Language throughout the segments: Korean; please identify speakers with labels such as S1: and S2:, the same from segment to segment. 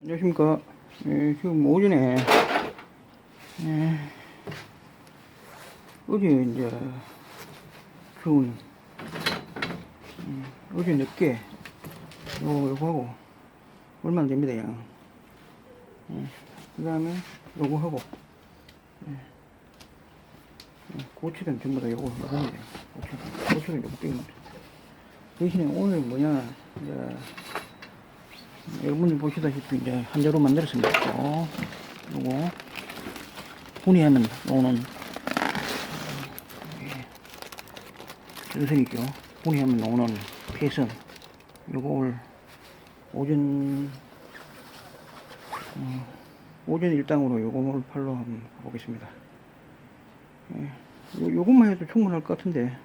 S1: 안녕하십니까. 예, 지금 오전에, 예, 어제 이제, 좋은, 음, 어제 늦게, 요거, 요거 하고, 얼마 안 됩니다, 양. 그 다음에, 요거 하고, 예, 예, 고추는 전부 다 요거. 고추, 고추는 요거 빼면 돼. 대신에 오늘 뭐냐, 이제, 여러분이 보시다시피 이제 한자로 만들었습니다. 요, 요거 분해하면 나오는 연선이죠. 분해하면 나오는 패선. 요걸 오전 어, 오전 일당으로 요거를 팔로 한번 가보겠습니다. 예, 요, 요것만 해도 충분할 것 같은데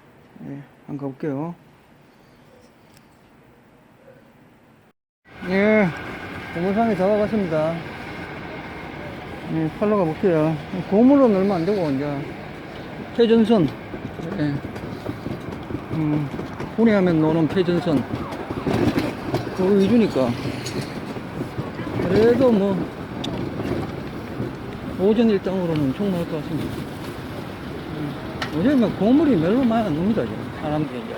S1: 예, 한번 가볼게요. 예, 고물상에 잡아갔습니다. 예, 팔러 가볼게요. 고물은 얼마 안 되고, 이제, 패전선. 예. 음, 분해하면 노는 패전선. 그거 위주니까. 그래도 뭐, 오전 일당으로는 충분할 것 같습니다. 음, 요즘에 뭐 고물이 별로 많이 안 놉니다. 사람들이.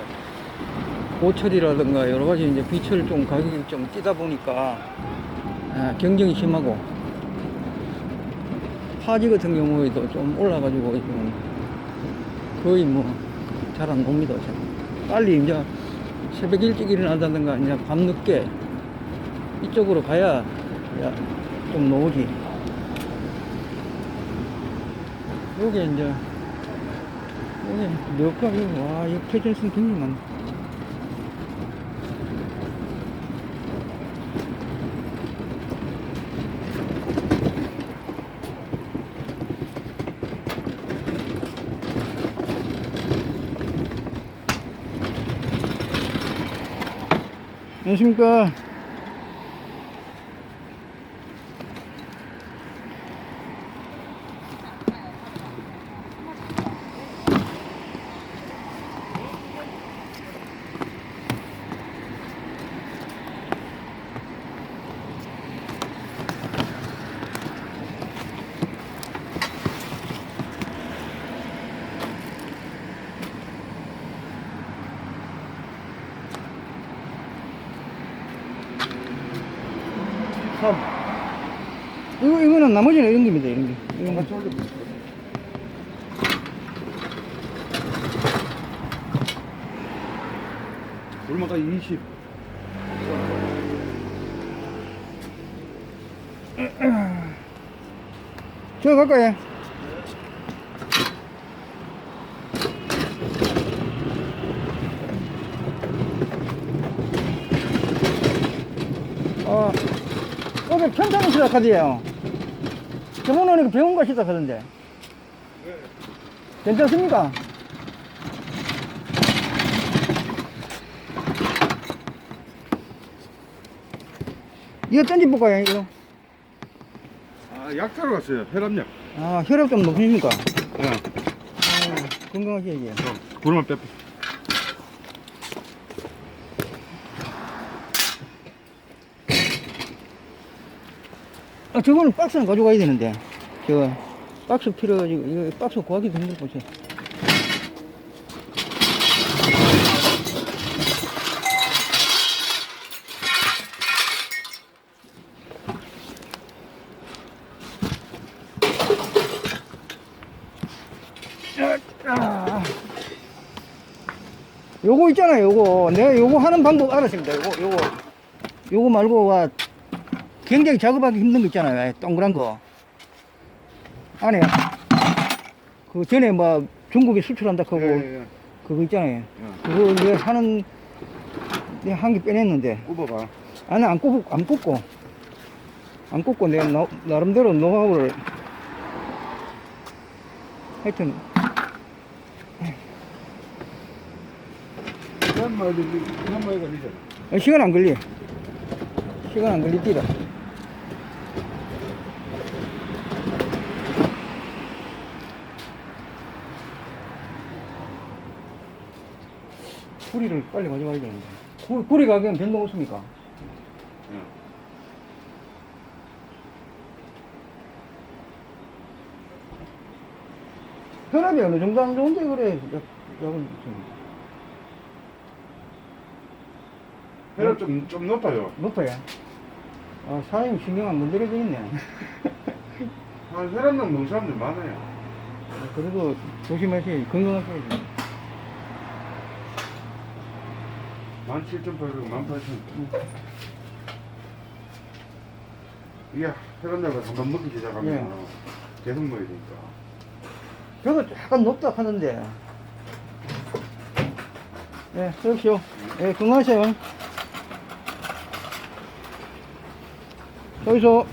S1: 고철이라든가 여러 가지 이제 비철 좀 가격이 좀 뛰다 보니까 아, 경쟁이 심하고 파지 같은 경우에도 좀 올라가지고 지금 거의 뭐 잘 안 옵니다. 빨리 이제 새벽 일찍 일어난다든가 이제 밤늦게 이쪽으로 가야 야, 좀 나오지. 여기 이제 여기 몇 가지 와, 이 캐전슨 굉장히 많네. 안녕하십니까. 이거, 이거는 나머지는 이런 겁니다, 이런 게. 이런 거.
S2: 얼마가 20.
S1: 저 갈까요? 어, 오늘 편찮은 시작하지요. 저번에 병원 가시다 하던데. 괜찮습니까? 이거 던져볼까요, 이거?
S2: 아, 약 사러 갔어요. 혈압약.
S1: 아, 혈압 좀 높으십니까?
S2: 예.
S1: 아, 건강하셔야지.
S2: 그러면 빼.
S1: 아, 저거는 박스는 가져가야 되는데. 저, 박스 필요가지고, 이거 박스 구하기도 힘들. 아, 요거 있잖아요, 요거. 내가 요거 하는 방법 알았습니다. 요거, 요거. 요거 말고, 와, 굉장히 작업하기 힘든 거 있잖아요. 왜, 동그란 거. 안에, 그 전에 뭐 중국에 수출한다 하고,
S2: 예, 예.
S1: 그거 있잖아요.
S2: 예.
S1: 그거 내가 사는, 내가 한개 빼냈는데,
S2: 꼽아봐.
S1: 아니, 안 꼽고, 안 꼽고, 안 꼽고 내가 나, 나름대로 노하우를, 하여튼,
S2: 한 마리 걸리죠.
S1: 어, 시간 안 걸리. 시간 안 걸리띠라. 빨리 마지막이 되는데. 구, 구리 가격은 변동 없습니까?
S2: 응.
S1: 혈압이 어느 정도 안 좋은데 그래 약, 약은 좀
S2: 혈압 좀, 좀 높아요.
S1: 높아요. 아, 사장님 신경 안 건드려져 있네.
S2: 혈압 넘는 사람들 많아요.
S1: 아, 그래도 조심하세요. 건강하셔야죠.
S2: 17,800원, 18,000원. 이게 혈압약을 한번 먹기 시작하면
S1: 예.
S2: 계속 먹어야 되니까.
S1: 저도 약간 높다 하는데. 예, 쏘십시오. 예, 건강하세요. 여기서.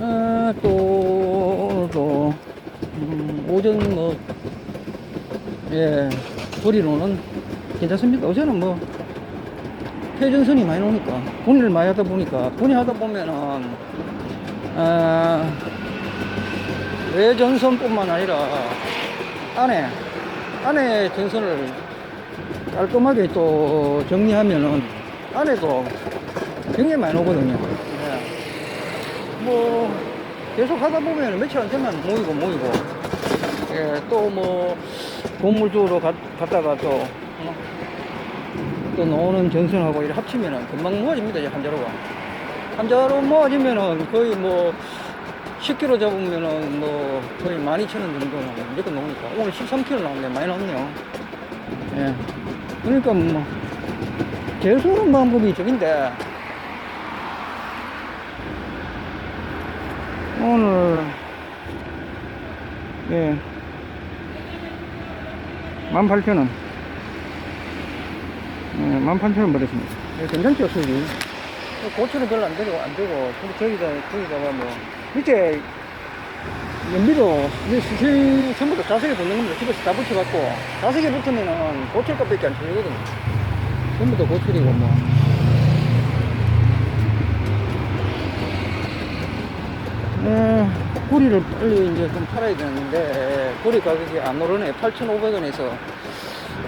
S1: 아, 또, 또, 음, 오전 뭐, 예, 거리로는 괜찮습니다. 어제는 뭐, 회전선이 많이 오니까, 분해를 많이 하다 보니까, 분해하다 보면은, 아, 외전선뿐만 아니라, 안에, 안에 전선을 깔끔하게 또 정리하면은, 안에도 굉장히 많이 오거든요. 예. 뭐 계속 하다 보면 며칠 안 되면 모이고 모이고. 예, 또뭐 건물 쪽으로 가- 갔다가 또, 어, 또 나오는 전선하고 이렇게 합치면은 금방 모아집니다 이제 한 자루가. 한 자루 모아지면은 거의 뭐 10kg 잡으면은 뭐 거의 12,000원 정도는 무조건 나오니까. 오늘 13kg 나왔네 많이 나왔네요. 예. 그러니까 뭐 재수는 방법이 저긴데 오늘 예. 18,000원. 예, 18,000원 버렸습니다. 예, 괜찮죠 수익이. 고추는 별로 안 되고 안 되고. 근데 저기다 저기다가 뭐. 밑에 연비도 수실 전부 다 자석에 붙는 겁니다. 집에서 다 붙여갖고. 자석에 붙으면은 고철값밖에 안 들리거든요. 전부 다 고철이고 뭐 네, 구리를 빨리 이제 좀 팔아야 되는데, 구리 가격이 안 오르네. 8,500원에서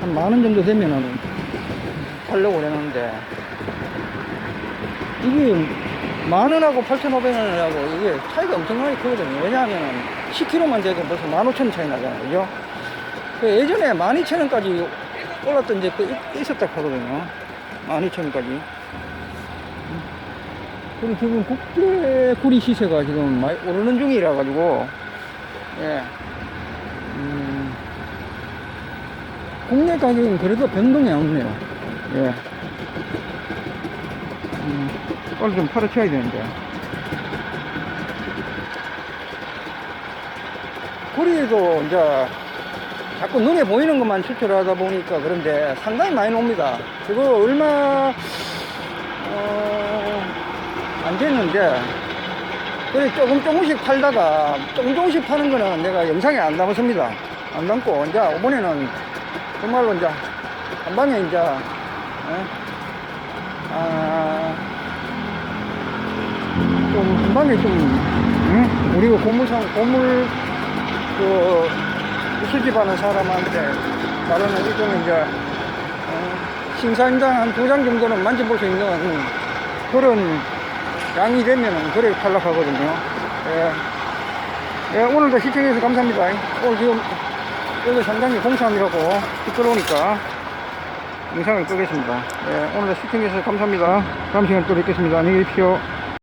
S1: 한 만 원 정도 되면은 팔려고 그러는데, 이게 만 원하고 8,500원하고 이게 차이가 엄청나게 크거든요. 왜냐하면은 10kg만 돼도 벌써 15,000원 차이 나잖아요. 그죠? 그 예전에 12,000원까지 올랐던 적도 있- 있었다 하거든요. 12,000원까지. 그리고 지금 국제 구리 시세가 지금 많이 오르는 중이라 가지고 예. 음, 국내 가격은 그래도 변동이 없네요. 예. 음, 빨리 좀 팔아쳐야 되는데. 구리도 이제 자꾸 눈에 보이는 것만 추출하다 보니까 그런데 상당히 많이 놉니다. 그거 얼마, 어, 안 됐는데, 그래 조금 조금씩 팔다가 조금 조금씩 파는 거는 내가 영상에 안 담았습니다. 안 담고, 이제 이번에는 정말로 이제 한 방에 이제, 예? 아, 좀한 방에 좀, 응? 우리가 고물상, 고물, 그, 수집하는 사람한테 말하는 일종의 이제, 어, 신사임당 한 두 장 정도는 만져볼 수 있는 그런 양이 되면은 그래 탈락하거든요. 예. 예, 오늘도 시청해주셔서 감사합니다. 오늘 지금 여기 상당히 공사하느라고 시끄러우니까 영상을 끄겠습니다. 예, 오늘도 시청해주셔서 감사합니다. 다음 시간에 또 뵙겠습니다. 안녕히 계십시오.